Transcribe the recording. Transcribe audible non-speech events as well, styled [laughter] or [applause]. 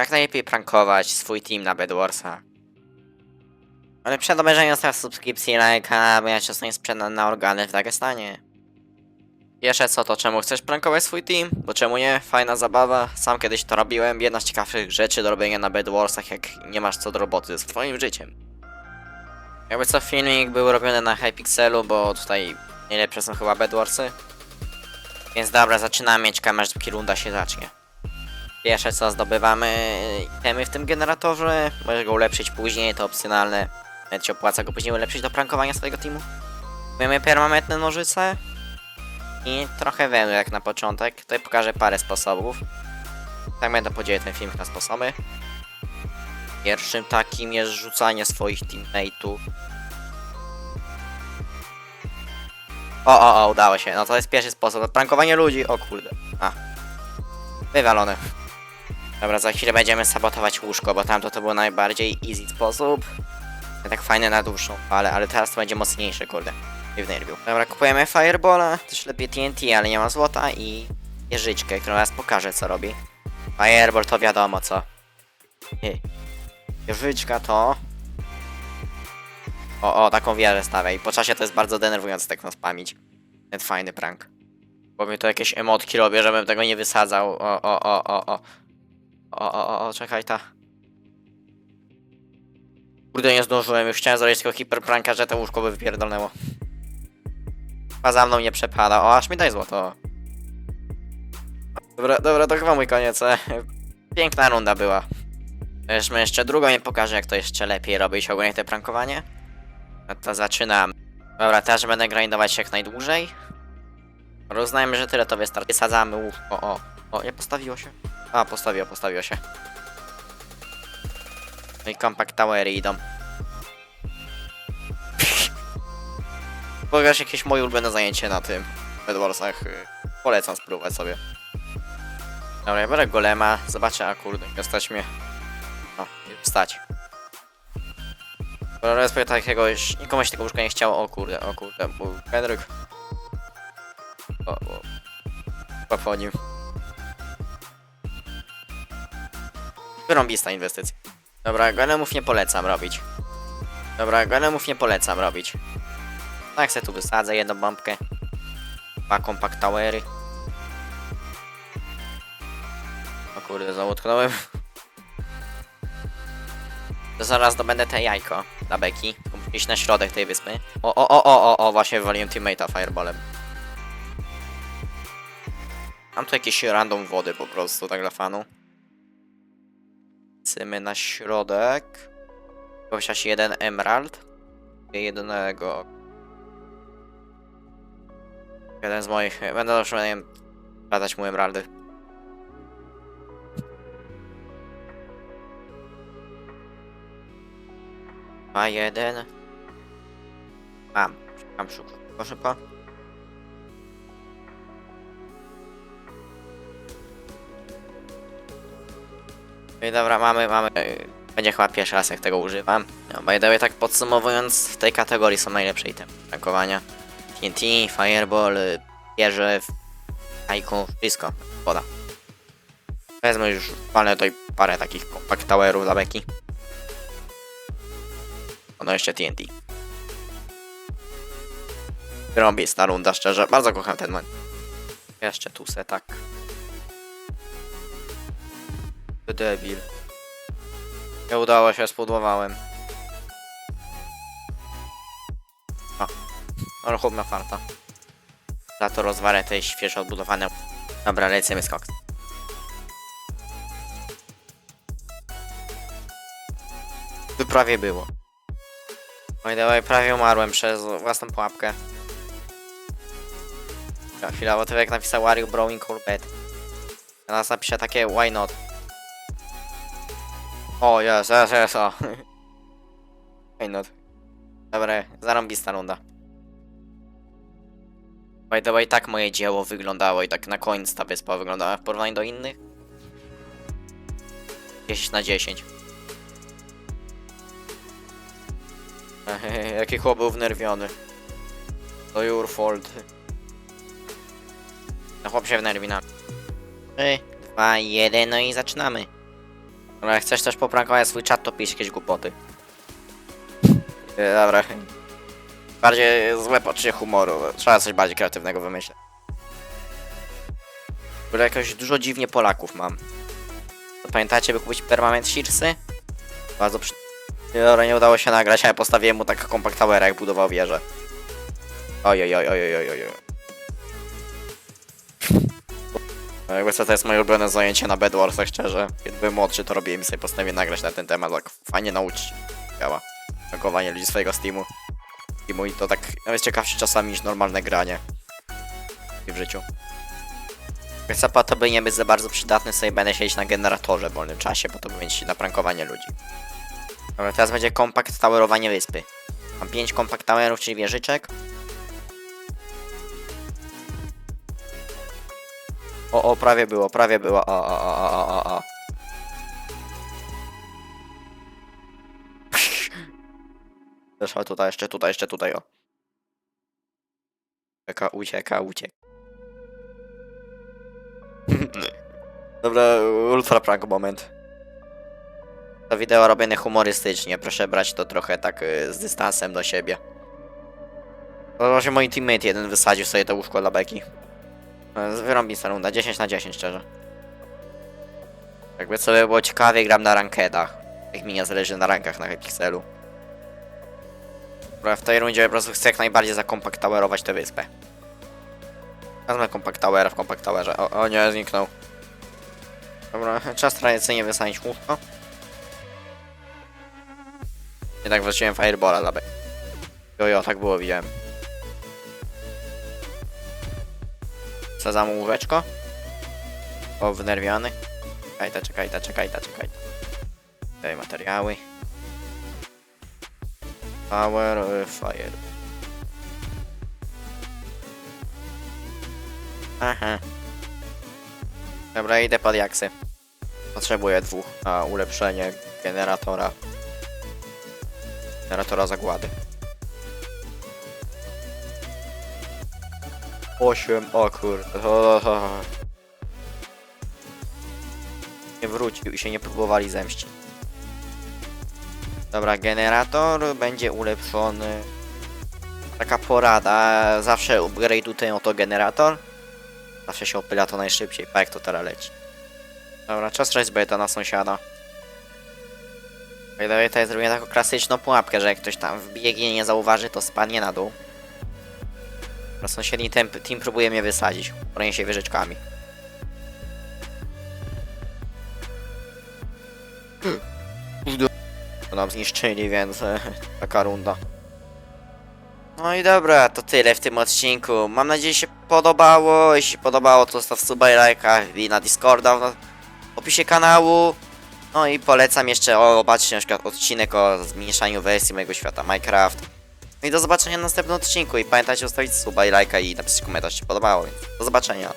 Jak najlepiej prankować swój team na Bedwarsa. Ale przed obejrzeniem zostaw subskrypcji, lajka, bo ja czasem jest sprzedany na organy w Dagestanie. Jeszcze co to, czemu chcesz prankować swój team? Bo czemu nie? Fajna zabawa, sam kiedyś to robiłem, jedna z ciekawszych rzeczy do robienia na Bedwarsach, jak nie masz co do roboty z twoim życiem. Jakby co filmik był robiony na Hypixelu, bo tutaj najlepsze są chyba Bedwarsy. Więc dobra, zaczynamy mieć kamerę, dopóki runda się zacznie. Pierwsze co zdobywamy itemy w tym generatorze, możesz go ulepszyć później, to opcjonalne. Nawet się opłaca go później ulepszyć do prankowania swojego teamu. Mamy permanentne nożyce i trochę węgla jak na początek. Tutaj pokażę parę sposobów. Tak będę podzielił ten film na sposoby. Pierwszym takim jest rzucanie swoich teammateów. O, o, o, udało się. No to jest pierwszy sposób. Prankowanie ludzi. O kurde. A. Wywalone. Dobra, za chwilę będziemy sabotować łóżko, bo tamto to był najbardziej easy sposób. Tak fajne na dłuższą falę, ale teraz to będzie mocniejsze, kurde. I wnerwił. Dobra, kupujemy Firebola, też lepiej TNT, ale nie ma złota i jeżyczkę, która nas pokaże co robi. Fireball to wiadomo co. Jeżyczka to... O, o, taką wieżę stawiaj. Po czasie to jest bardzo denerwujące tak nas spamić. Ten fajny prank. Bo mi to jakieś emotki robię, żebym tego nie wysadzał. O, o, o, o, o. O, o, o, o, czekaj ta. Kurde, nie zdążyłem, już chciałem zrobić tylko hiperpranka, że to łóżko by wypierdolnęło. A za mną nie przepada. O, aż mi daj złoto. Dobra, dobra, to chyba mój koniec. e. Piękna runda była. Weźmy jeszcze drugą i pokażę, jak to jeszcze lepiej robić ogólnie te prankowanie. No to zaczynam. Dobra, teraz będę grindować jak najdłużej. Uznajmy, że tyle to wystarczy. Wysadzamy łóżko. O, o, o, nie postawiło się. A, postawiło, postawiło się. No i compact towery idą. Pokaż jakieś moje ulubione zajęcie na tym y, Polecam spróbować sobie. Dobra, ja biorę golema, zobaczę, a kurde, nie stać mnie. O, nie stać. Dobra, sobie takiego nikomu się tego łóżka nie chciało, o kurde, o kurde, bo Henryk. O, o. Chyba po nim. Wyrąbista inwestycja. Dobra, golemów nie polecam robić. Dobra, golemów nie polecam robić. Tak se tu wysadzę jedną bombkę. Dwa compact towery. O kurde, znowu utknąłem. To zaraz dobędę te jajko dla Beki. Iść na środek tej wyspy. O, o, o, o, o, o, właśnie wywaliłem teammate'a fireballem. Mam tu jakieś random wody po prostu, tak dla fanu. Lecimy na środek. Chociaż jeden emerald. Jednego. Jeden z moich. Będę zawsze będę badać mu emeraldy. A jeden. Mam. Szukam. Szybko, szybko. I dobra, mamy, mamy. Będzie chyba pierwszy raz jak tego używam. No, by the way, tak podsumowując, w tej kategorii są najlepsze itemy. Tankowania. TNT, Fireball, y, wieże, hajku, wszystko. Woda. Wezmę już, palę tutaj parę takich compact towerów dla beki. Ono jeszcze TNT. Rąbista runda, szczerze. Bardzo kocham ten moment. Jeszcze tu se tak. Debil. Nie udało się, spudłowałem. O. Ale chłop ma farta. Za to rozwarę te świeżo odbudowane. Dobra, lecimy skok. Tu prawie było. Oj, dawaj, prawie umarłem przez własną pułapkę. Chwila, bo to jak napisał Are you Browing Corbett? Ja nas napiszę takie why not. O, jest, jest, jest, o. Why not. Dobra, zarąbista runda. By the way, tak moje dzieło wyglądało i tak na końcu ta wyspa wyglądała w porównaniu do innych. 10 na 10. [laughs] Jaki chłop był wnerwiony. To your fault. No chłop się wnerwi na... 3, 2, 1, no i zaczynamy. Ale jak chcesz też poprankować swój czat, to pisz jakieś głupoty. E, Dobra. Bardziej złe poczucie humoru. Trzeba coś bardziej kreatywnego wymyślić. W jakoś dużo dziwnie Polaków mam. To pamiętacie, by kupić permanent Shearsy? Bardzo przy... Dobra, nie udało się nagrać, ale postawiłem mu tak compact tower, jak budował wieżę. Oj, oj, oj, oj, oj, oj, oj. No Jakby to jest moje ulubione zajęcie na Bedwarsach, szczerze. Kiedy byłem młodszy, to robiłem i sobie postanowiłem nagrać na ten temat, tak fajnie nauczyć działa. Tankowanie ludzi swojego Steamu. Steamu i to tak nawet ciekawsze czasami niż normalne granie. w życiu. Jak Sapa to by nie być za bardzo przydatny, sobie będę siedzieć na generatorze w wolnym czasie, bo to będzie na prankowanie ludzi. Dobra, teraz będzie kompakt towerowanie wyspy. Mam 5 kompakt towerów, czyli wieżyczek. O, o, prawie było, prawie było. O, o, o, o, o, o. Zeszła tutaj, jeszcze tutaj, jeszcze tutaj, o. Ucieka, ucieka, ucieka. [laughs] Dobra, ultra prank moment. To wideo robione humorystycznie, proszę brać to trochę tak y, z dystansem do siebie. To właśnie mój teammate jeden wysadził sobie to łóżko dla beki. E, Wyrąbista runda, 10 na 10 szczerze. Jakby sobie było ciekawie, gram na rankedach. Jak mi nie zależy na rankach na Hypixelu. Dobra, w tej rundzie po prostu chcę jak najbardziej zakompaktowerować tę wyspę. Wezmę Compact Towera w Compact Towerze. O, o nie, zniknął. Dobra, czas tradycyjnie wysadzić łóżko. Jednak wróciłem Fireballa B. Jojo, tak było, widziałem. Co za mu łóżeczko? O, wnerwiony. Czekajta, czekajta, czekajta, czekajta. Tutaj materiały. Power, y, fire. Aha. Dobra, idę pod jaksy. Potrzebuję dwóch na ulepszenie generatora. Generatora zagłady. 8, o kurde. Nie wrócił i się nie próbowali zemścić. Dobra, generator będzie ulepszony. Taka porada, zawsze upgrade'uj ten oto generator. Zawsze się opyla to najszybciej, pa jak to teraz leci. Dobra, czas tracić beta na sąsiada. By to jest taką klasyczną pułapkę, że jak ktoś tam wbiegnie nie zauważy, to spadnie na dół. Na sąsiedni team, próbuje mnie wysadzić, bronię się wieżyczkami. To nam zniszczyli, więc e, taka runda. No i dobra, to tyle w tym odcinku. Mam nadzieję, że się podobało. Jeśli podobało, to zostaw suba i lajka i na Discorda w opisie kanału. No i polecam jeszcze, o, zobaczcie na przykład odcinek o zmniejszaniu wersji mojego świata Minecraft. No i do zobaczenia w następnym odcinku i pamiętajcie zostawić suba i lajka i napisać komentarz, czy podobało, więc do zobaczenia.